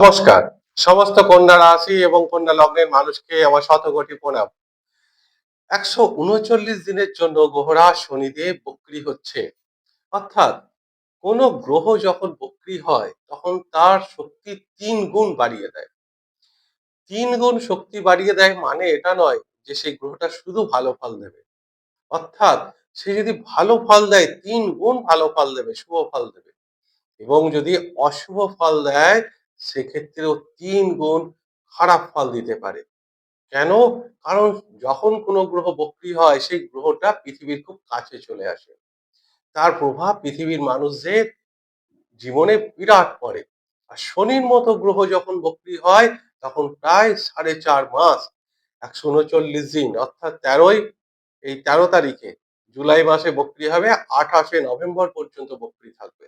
নমস্কার। সমস্ত কন্যা রাশি এবং কন্যা লগ্নের মানুষকে আমার শতকোটি প্রণাম। একশো উনচল্লিশ দিনের জন্য গ্রহরা শনিদেব বক্রি হচ্ছে। অর্থাৎ কোন গ্রহ যখন বক্রি হয়, তখন তার শক্তি তিন গুণ বাড়িয়ে দেয়। তিন গুণ শক্তি বাড়িয়ে দেয় মানে এটা নয় যে সেই গ্রহটা শুধু ভালো ফল দেবে। অর্থাৎ সে যদি ভালো ফল দেয়, তিন গুণ ভালো ফল দেবে, শুভ ফল দেবে। এবং যদি অশুভ ফল দেয় সেক্ষেত্রেও তিন গুণ খারাপ ফল দিতে পারে। কেন? কারণ যখন কোনো গ্রহ বক্রি হয়, সেই গ্রহটা পৃথিবীর খুব কাছে চলে আসে। তার প্রভাব পৃথিবীর মানুষদের জীবনে বিরাট পড়ে। আর শনির মতো গ্রহ যখন বক্রি হয়, তখন প্রায় সাড়ে চার মাস, একশো উনচল্লিশ দিন, অর্থাৎ তেরোই, এই তেরো তারিখে জুলাই মাসে বক্রি হবে, আঠাশে নভেম্বর পর্যন্ত বক্রি থাকবে।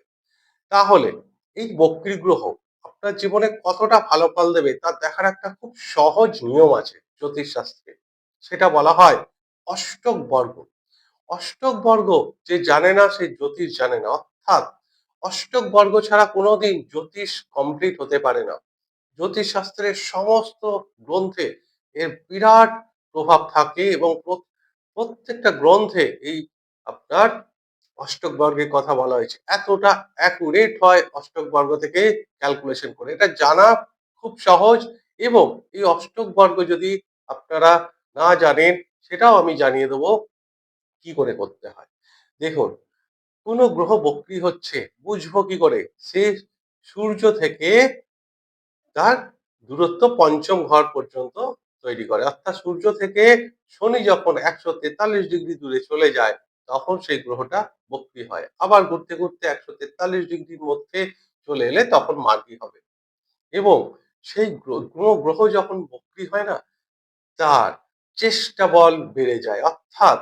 তাহলে এই বক্রি গ্রহ আপনার জীবনে কতটা ভালো ফল দেবে তা দেখার একটা খুব সহজ নিয়ম আছে জ্যোতিষ শাস্ত্রে সেটা বলা হয় অষ্টক বর্গ। অষ্টক বর্গ যে জানে না সে জ্যোতিষ জানে না। অর্থাৎ অষ্টক বর্গ ছাড়া কোনোদিন জ্যোতিষ কমপ্লিট হতে পারে না। জ্যোতিষ শাস্ত্রের সমস্ত গ্রন্থে এর বিরাট প্রভাব থাকে এবং প্রত্যেকটা গ্রন্থে এই আপনার অষ্টক বর্গের কথা বলা হয়েছে। এতটা অ্যাকুরেট হয় অষ্টক বর্গ থেকে ক্যালকুলেশন করে। এটা জানা খুব সহজ এবং এই অষ্টক বর্গ যদি আপনারা না জানেন, সেটাও আমি জানিয়ে দেবো কি করে করতে হয়। দেখুন, কোন গ্রহ বক্রি হচ্ছে, বুঝব কি করে? সে সূর্য থেকে তার দূরত্ব পঞ্চম ঘর পর্যন্ত তৈরি করে। অর্থাৎ সূর্য থেকে শনি যখন একশো তেতাল্লিশ ডিগ্রি দূরে চলে যায় তখন সেই গ্রহটা বক্রি হয়। আবার ঘুরতে ঘুরতে একশো তেতাল্লিশ ডিগ্রির মধ্যে চলে এলে তখন মার্গী হবে। এবং সেই গ্রহ- গ্রহ যখন বক্রি হয় না, তার চেষ্টা বল বেড়ে যায়। অর্থাৎ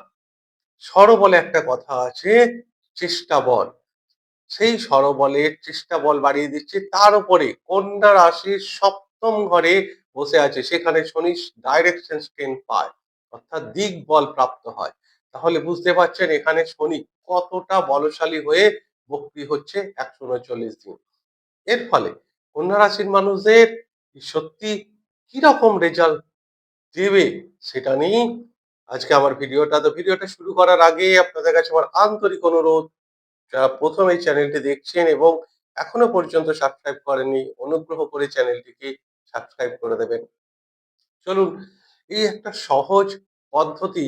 সরবলে একটা কথা আছে চেষ্টা বল সেই সরবলের চেষ্টা বল বাড়িয়ে দিচ্ছে, তার উপরে কন্যা রাশির সপ্তম ঘরে বসে আছে। সেখানে শনি ডাইরেকশন স্ট্রেন পায়। অর্থাৎ দিক বল প্রাপ্ত হয়। তাহলে বুঝতে পারছেন এখানে শনি কতটা বলশালী হয়ে বক্রি হচ্ছে একশো উনচল্লিশ দিন। এর ফলে কন্যা রাশির মানুষদের সত্যি কীরকম রেজাল্ট দেবে সেটা নিয়েই আজকে আমার ভিডিওটা। তো ভিডিওটা শুরু করার আগে আপনাদের কাছে আমার আন্তরিক অনুরোধ, যারা প্রথম এই চ্যানেলটি দেখছেন এবং এখনও পর্যন্ত সাবস্ক্রাইব করেননি, অনুগ্রহ করে চ্যানেলটিকে সাবস্ক্রাইব করে দেবেন। চলুন, এই একটা সহজ পদ্ধতি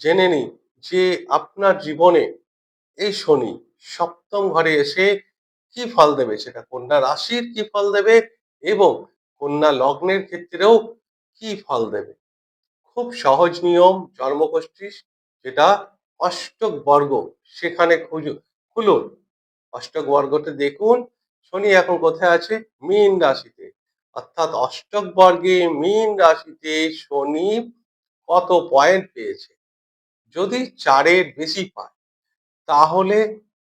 জেনে নিই। যে আপনার জীবনে এই শনি সপ্তম ঘরে এসে কি ফল দেবে? সেটা কন্যা রাশির কি ফল দেবে? এবং কন্যা লগ্নের ক্ষেত্রেও কি ফল দেবে? খুব সহজ নিয়ম জন্মগোষ্ঠী যেটা অষ্টক বর্গ, সেখানে খুঁজুন খুলুন। অষ্টক বর্গতে দেখুন, শনি এখন কোথায় আছে? মীন রাশিতে। অর্থাৎ অষ্টক বর্গে মীন রাশিতে শনি কত পয়েন্ট পেয়েছে? যদি চারের বেশি পায়, তাহলে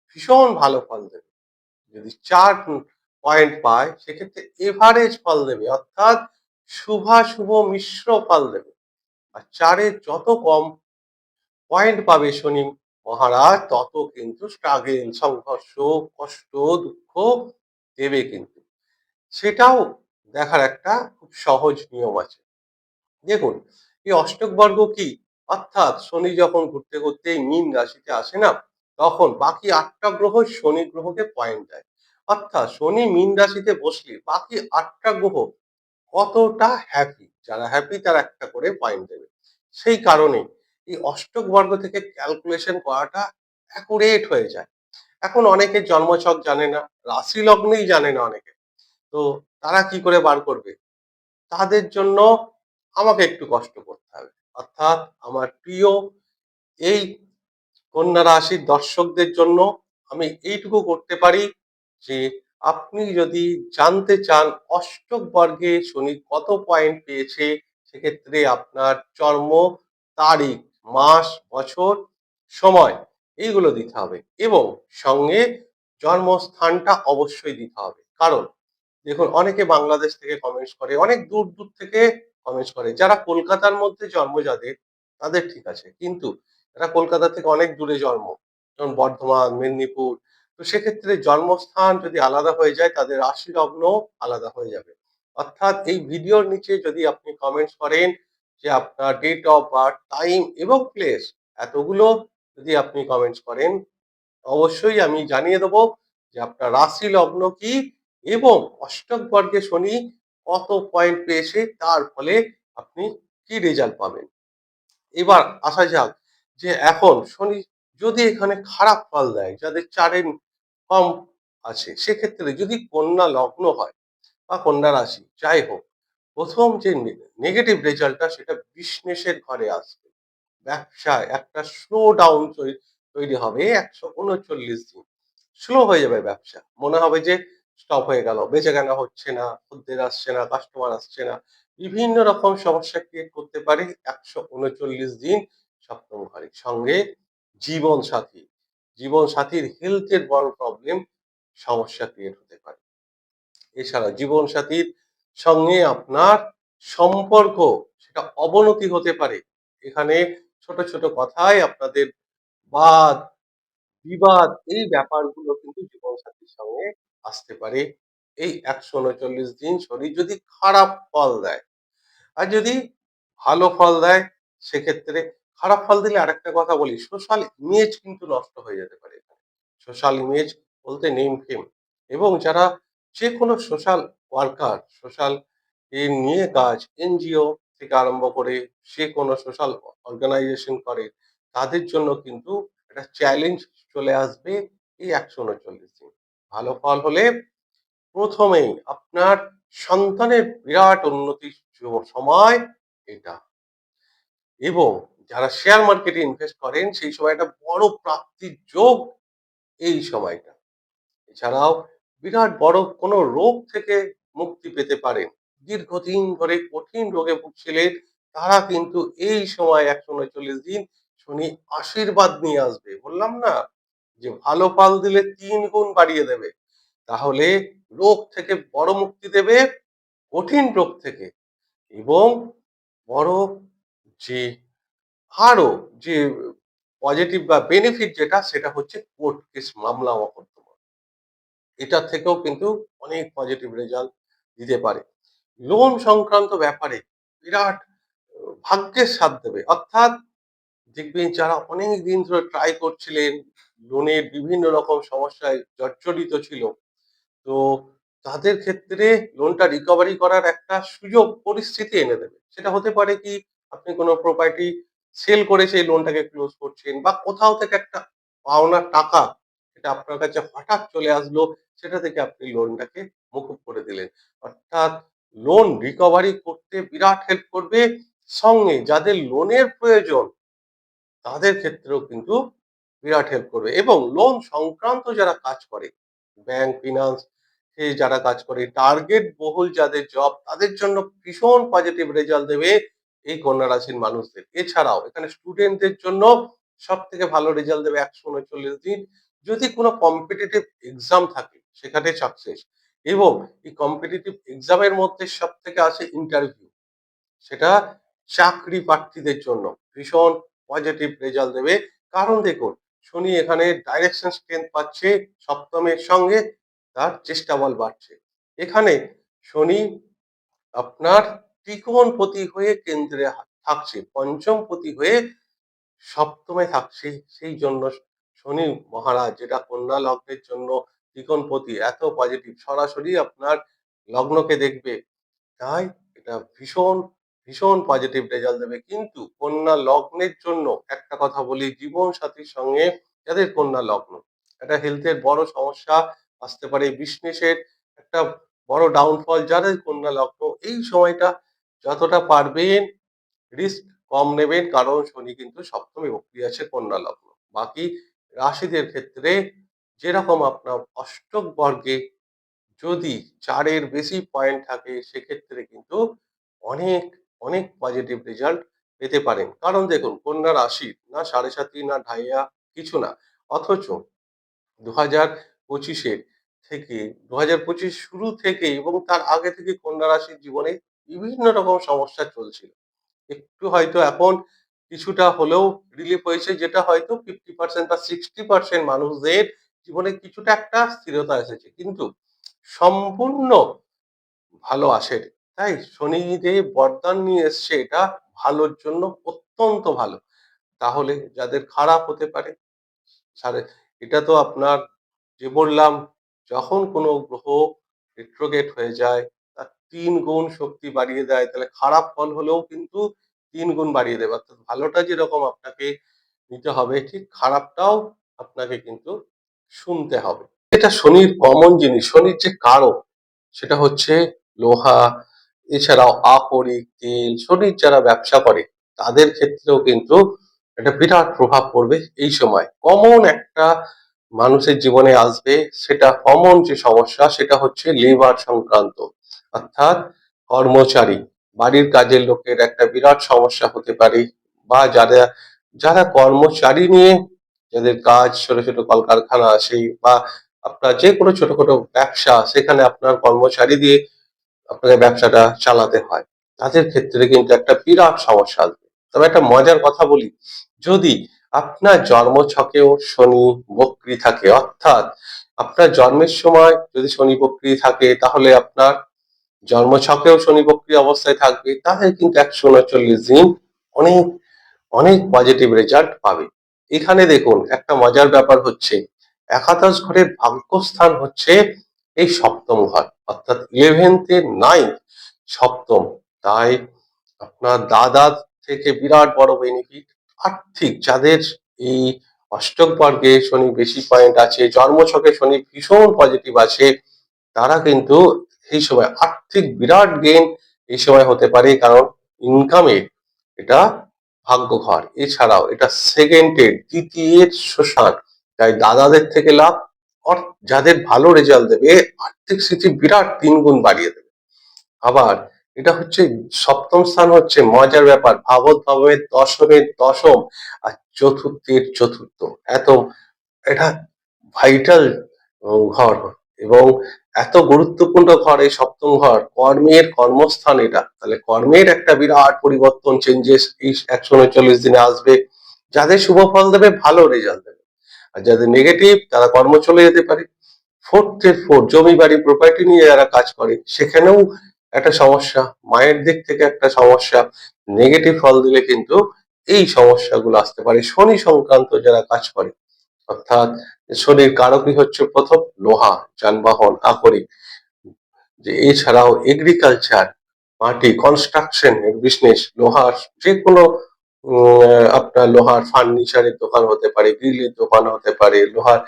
ভীষণ ভালো ফল দেবে। যদি চার পয়েন্ট পায়, সেক্ষেত্রে এভারেজ ফল দেবে, অর্থাৎ শুভাশুভ মিশ্র ফল দেবে। আর চারের যত কম পয়েন্ট পাবে শনি মহারাজ, তত কিন্তু স্ট্রাগেল, সংঘর্ষ, কষ্ট, দুঃখ দেবে কিন্তু। সেটাও দেখার একটা খুব সহজ নিয়ম আছে। দেখুন, এই অষ্টক বর্গ কি অর্থাৎ শনি যখন ঘুরতে ঘুরতে মীন রাশিতে আসে না, তখন বাকি আটটা গ্রহ শনি গ্রহকে পয়েন্ট দেয়। অর্থাৎ শনি মীন রাশিতে বসলে বাকি আটটা গ্রহ কতটা হ্যাপি যারা হ্যাপি তারা একটা করে পয়েন্ট দেবে। সেই কারণে এই অষ্টক বর্গ থেকে ক্যালকুলেশন করাটা অ্যাকুরেট হয়ে যায়। এখন অনেকে জন্মছক জানে না, রাশি লগ্নেই জানে না অনেকে। তো তারা কি করে বার করবে? তাদের জন্য আমাকে একটু কষ্ট করতে অর্থাৎ আমার প্রিয় এই কন্যা রাশির দর্শকদের জন্য আমি এইটুকু করতে পারি যে আপনি যদি জানতে চান অষ্টক বর্গে শনি কত পয়েন্ট পেয়েছে, সেক্ষেত্রে আপনার জন্ম, তারিখ, মাস, বছর, সময় এইগুলো দিতে হবে এবং সঙ্গে জন্মস্থানটা অবশ্যই দিতে হবে। কারণ দেখুন, অনেকে বাংলাদেশ থেকে কমেন্টস করে, অনেক দূর দূর থেকে কমেন্টস করে। যারা কলকাতার মধ্যে জন্ম যাদের, তাদের ঠিক আছে। কিন্তু যারা কলকাতা থেকে অনেক দূরে জন্ম, যেমন বর্ধমান, মেদিনীপুর, তো সেক্ষেত্রে জন্মস্থান যদি আলাদা হয়ে যায়, তাদের রাশি লগ্ন আলাদা হয়ে যাবে। অর্থাৎ এই ভিডিওর নিচে যদি আপনি কমেন্টস করেন যে আপনার ডেট অফ বার্থ টাইম এবং প্লেস এতগুলো যদি আপনি কমেন্টস করেন, অবশ্যই আমি জানিয়ে দেবো যে আপনার রাশি লগ্ন কি এবং অষ্টক বর্গে শনি কত পয়েন্ট পেয়েছে, তার ফলে আপনি কি রেজাল্ট পাবেন? এবার আসা যাক যে এখন শনি যদি এখানে খারাপ ফল দেয়, যাদের চারের কম আছে, সেক্ষেত্রে যদি কন্যা লগ্ন হয় বা কন্যা রাশি, যাই হোক, প্রথম যে নেগেটিভ রেজাল্টটা সেটা বিজনেসের ঘরে আসবে। ব্যবসায় একটা স্লো ডাউন তৈরি হবে, একশো উনচল্লিশ দিন। স্লো হয়ে যাবে ব্যবসা। মনে হবে যে স্টপ হয়ে গেল। বেঁচে কেনা হচ্ছে না, খদ্দের আসছে না কাস্টমার আসছে না। বিভিন্ন রকম সমস্যা ক্রিয়েট করতে পারে একশো উনচল্লিশ দিন সপ্তম ঘরে সঙ্গে জীবন সাথী। জীবন সাথীর হেলথের বড় প্রবলেম সমস্যা ক্রিয়েট হতে পারে। এছাড়া জীবন সাথীর সঙ্গে আপনার সম্পর্ক, সেটা অবনতি হতে পারে। এখানে ছোট ছোট কথায় আপনাদের বাদ, বিবাদ, এই ব্যাপারগুলো কিন্তু জীবন সাথীর সঙ্গে আসতে পারে। এই একশো উনচল্লিশ দিন শরীর যদি খারাপ ফল দেয়, আর যদি ভালো ফল দেয়, সেক্ষেত্রে খারাপ ফল দিলে আরেকটা কথা বলি, সোশ্যাল ইমেজ কিন্তু নষ্ট হয়ে যেতে পারে সোশ্যাল ইমেজ বলতে নেম ফেম এবং যারা যে কোনো সোশ্যাল ওয়ার্কার সোশ্যাল নিয়ে কাজ এনজিও থেকে আরম্ভ করে সে কোনো সোশ্যাল অর্গানাইজেশন করে, তাদের জন্য কিন্তু একটা চ্যালেঞ্জ চলে আসবে এই একশো উনচল্লিশ দিন। ভালো ফল হলে প্রথমেই আপনার সন্তানের বিরাট উন্নতির সময় এটা। এবং যারা শেয়ার মার্কেটে ইনভেস্ট করেন, সেই সময়টা বড় প্রাপ্তির যোগ এই সময়টা। এছাড়াও বিরাট বড় কোনো রোগ থেকে মুক্তি পেতে পারেন। দীর্ঘদিন ধরে কঠিন রোগে ভুগছিলেন, তারা কিন্তু এই সময় একশো উনচল্লিশ দিন শনি আশীর্বাদ নিয়ে আসবে। বললাম না যে ভালো ফল দিলে তিন গুণ বাড়িয়ে দেবে, তাহলে রোগ থেকে বড় মুক্তি দেবে, কঠিন রোগ থেকে। এবং বড় যে আরও যে পজিটিভ বা বেনিফিট যেটা, সেটা হচ্ছে কোর্ট কেস মামলা মকদ্দমা এটা থেকেও কিন্তু অনেক পজিটিভ রেজাল্ট দিতে পারে। লোন সংক্রান্ত ব্যাপারে বিরাট ভাগ্যের সাথ দেবে। অর্থাৎ দেখবেন যারা অনেক দিন ধরে ট্রাই করছিলেন, লোনের বিভিন্ন রকম সমস্যায় জর্জরিত ছিল, তো তাদের ক্ষেত্রে লোনটা রিকভারি করার একটা সুযোগ পরিস্থিতি এনে দেবে। সেটা হতে পারে কি, আপনি কোনো প্রপার্টি সেল করে সেই লোনটাকে ক্লোজ করছেন বা কোথাও থেকে একটা পাওনা টাকা এটা আপনার কাছে হঠাৎ চলে আসলো, সেটা থেকে আপনি লোনটাকে মুকুব করে দিলেন। অর্থাৎ লোন রিকভারি করতে বিরাট হেল্প করবে। সঙ্গে যাদের লোনের প্রয়োজন তাদের ক্ষেত্রেও কিন্তু বিরাট হেল্প করবে। এবং লোন সংক্রান্ত যারা কাজ করে ব্যাংক ফিনান্স যারা কাজ করে টার্গেট বহুল যাদের জব তাদের জন্য ভীষণ পজিটিভ রেজাল্ট দেবে এই কন্যা রাশির মানুষদের। এছাড়াও এখানে স্টুডেন্টদের জন্য সব থেকে ভালো রেজাল্ট দেবে একশো উনচল্লিশ দিন। যদি কোনো কম্পিটিটিভ এক্সাম থাকে, সেখানে সাকসেস এবং এই কম্পিটিটিভ এক্সামের মধ্যে সব থেকে আসে ইন্টারভিউ সেটা চাকরি প্রার্থীদের জন্য ভীষণ পজিটিভ রেজাল্ট দেবে। কারণ দেখুন, শনি এখানে ডাইরেকশন স্ট্রেংথ পাচ্ছে সপ্তমের সঙ্গে, তার চেষ্টা বল বাড়ছে। এখানে শনি আপনার ত্রিকোণ ত্রিকোণপতি হয়ে কেন্দ্রে থাকছে, পঞ্চম পতি হয়ে সপ্তমে থাকছে, সেই জন্য শনি মহারাজ, যেটা কন্যা লগ্নের জন্য ত্রিকোণপতি এত পজিটিভ সরাসরি আপনার লগ্নকে দেখবে। তাই এটা ভীষণ ভীষণ পজিটিভ রেজাল্ট দেবে। কিন্তু কন্যা লগ্নের জন্য একটা কথা বলি জীবন সাথীর সঙ্গে যাদের কন্যা লগ্ন, একটা হেলথের বড় সমস্যা আসতে পারে বিজনেসের একটা বড় ডাউনফল যাদের কন্যা লগ্ন, এই সময়টা যতটা পারবেন রিস্ক কম নেবেন, কারণ শনি কিন্তু সপ্তমী বক্রি আছে কন্যা লগ্ন। বাকি রাশিদের ক্ষেত্রে যেরকম আপনার অষ্টক বর্গে যদি চারের বেশি পয়েন্ট থাকে, সেক্ষেত্রে কিন্তু অনেক অনেক পজিটিভ রেজাল্ট পেতে পারেন। কারণ দেখুন, কন্যা রাশি না সাড়ে সাতি, না ঢাইয়া কিছু না। অথচ দু হাজার পঁচিশের থেকে দু হাজার পঁচিশ শুরু থেকে এবং তার আগে থেকে কন্যা রাশির জীবনে বিভিন্ন রকম সমস্যা চলছিল। একটু হয়তো এখন কিছুটা হলেও রিলিফ হয়েছে, যেটা হয়তো ফিফটি পার্সেন্ট বা সিক্সটি পার্সেন্ট মানুষদের জীবনে কিছুটা একটা স্থিরতা এসেছে। কিন্তু সম্পূর্ণ ভালো আসেনি। তাই শনিদেব বরদান নিয়ে এসছে, এটা ভালোর জন্য অত্যন্ত ভালো। তাহলে যাদের খারাপ হতে পারে এটা তো আপনার যে বললাম, যখন কোনো গ্রহ রেট্রোগেট হয়ে যায়, তার তিন গুণ শক্তি বাড়িয়ে দেয়, তাহলে খারাপ ফল হলেও কিন্তু তিন গুণ বাড়িয়ে দেবে অর্থাৎ ভালোটা যেরকম আপনাকে নিতে হবে, ঠিক খারাপটাও আপনাকে কিন্তু শুনতে হবে। এটা শনির কমন জিনিস, শনির যে কারক, সেটা হচ্ছে লোহা এছাড়াও আকরিক তেল শনির যারা ব্যবসা করে, তাদের ক্ষেত্রেও কিন্তু একটা বিরাট প্রভাব পড়বে এই সময়। কমন একটা মানুষের জীবনে আসবে, সেটা কমন যে সমস্যা, সেটা হচ্ছে লিভার সংক্রান্ত। অর্থাৎ কর্মচারী, বাড়ির কাজের লোকের একটা বিরাট সমস্যা হতে পারে, বা যারা যারা কর্মচারী নিয়ে যাদের কাজ ছোট ছোট কলকারখানা আছে বা আপনার যে কোনো ছোটখাটো ব্যবসা, সেখানে আপনার কর্মচারী দিয়ে আপনাকে ব্যবসাটা চালাতে হয়। তাদের ক্ষেত্রে কিন্তু একটা বিরাট সমস্যা আসবে। তবে একটা মজার কথা বলি, যদি আপনার জন্মছকেও শনি বক্রী থাকে, অর্থাৎ আপনার জন্মের সময় যদি শনি বক্রী থাকে, তাহলে আপনার জন্মছকেও শনি বক্রী অবস্থায় থাকবে। তাহলে কিন্তু একশো উনচল্লিশ দিন অনেক অনেক পজিটিভ রেজাল্ট পাবে। এখানে দেখুন, একটা মজার ব্যাপার হচ্ছে, একাদশ ঘরের ভাগ্যস্থান হচ্ছে এই সপ্তম ঘর, অর্থাৎ ইলেভেন্থ নাইন্থ সপ্তম। তাই আপনার দাদা থেকে বিরাট বড় বেনিফিট আর্থিক, যাদের এই অষ্টক বর্গে শনি বেশি পয়েন্ট আছে, জন্মছকে শনি ভীষণ পজিটিভ আছে, তারা কিন্তু এই সময় আর্থিক বিরাট গেন এই সময় হতে পারে, কারণ ইনকামে এটা ভাগ্য ঘর। এছাড়াও এটা সেকেন্ডের দ্বিতীয়ের শ্মশান। তাই দাদাদের থেকে লাভ যাদের ভালো রেজাল্ট দেবে আর্থিক স্থিতি বিরাট তিন গুণ বাড়িয়ে দেবে। আবার এটা হচ্ছে সপ্তম স্থান হচ্ছে মজার ব্যাপার ভাবত ভাবের দশমের দশম আর চতুর্থের চতুর্থ। এত, এটা ভাইটাল ঘর এবং এত গুরুত্বপূর্ণ ঘর এই সপ্তম ঘর। কর্মের কর্মস্থান এটা। তাহলে কর্মের একটা বিরাট পরিবর্তন চেঞ্জেস এই একশো উনচল্লিশ দিনে আসবে। যাদের শুভ ফল দেবে, ভালো রেজাল্ট দেবে। আর যাদের নেগেটিভ তারা কর্ম চলে যেতে পারে। ফোর্থ এর ফোর্থ জমি, বাড়ি প্রপার্টি নিয়ে যারা কাজ করে, সেখানেও একটা সমস্যা, মায়ের দিক থেকে একটা সমস্যা নেগেটিভ ফল দিলে কিন্তু এই সমস্যাগুলো আসতে পারে। শনি সংক্রান্ত যারা কাজ করে, অর্থাৎ শনির কারকই হচ্ছে প্রথম লোহা, যানবাহন আকরিক যে এছাড়াও এগ্রিকালচার মাটি কনস্ট্রাকশন বিজনেস লোহার যে কোনো আপনার লোহার ফার্নিচারের দোকান হতে পারে, গ্রিলের দোকান হতে পারে, লোহার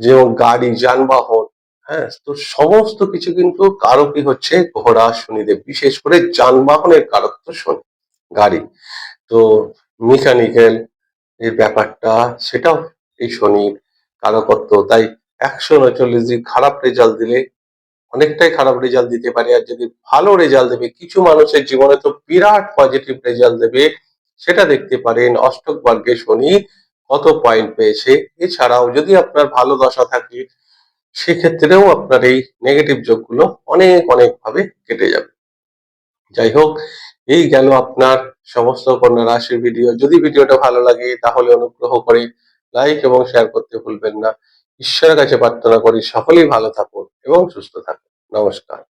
যেমন গাড়ি, যানবাহন হ্যাঁ তো সমস্ত কিছু কিন্তু কারকই হচ্ছে ঘোড়া শনিদেব, বিশেষ করে যানবাহনের কারক তো শনি, গাড়ি। তো মেকানিক্যাল এর ব্যাপারটা, সেটাও এই শনির কারকত্ব। তাই একশো উনচল্লিশ দিন খারাপ রেজাল্ট দিলে অনেকটাই খারাপ রেজাল্ট দিতে পারে। আর যদি ভালো রেজাল্ট দেবে, কিছু মানুষের জীবনে তো বিরাট পজিটিভ রেজাল্ট দেবে। সেটা দেখতে পারেন। অষ্টক বর্গে শনি কত পয়েন্ট পেয়েছে। এছাড়াও যদি আপনার ভালো দশা থাকে, সেক্ষেত্রেও আপনার এই নেগেটিভ যোগগুলো অনেক অনেক ভাবে কেটে যাবে। যাই হোক, এই গেল আপনার সমস্ত কন্যা রাশির ভিডিও যদি ভিডিওটা ভালো লাগে, তাহলে অনুগ্রহ করে লাইক এবং শেয়ার করতে ভুলবেন না। ঈশ্বরের কাছে প্রার্থনা করি, সকলেই ভালো থাকুন এবং সুস্থ থাকুন। নমস্কার।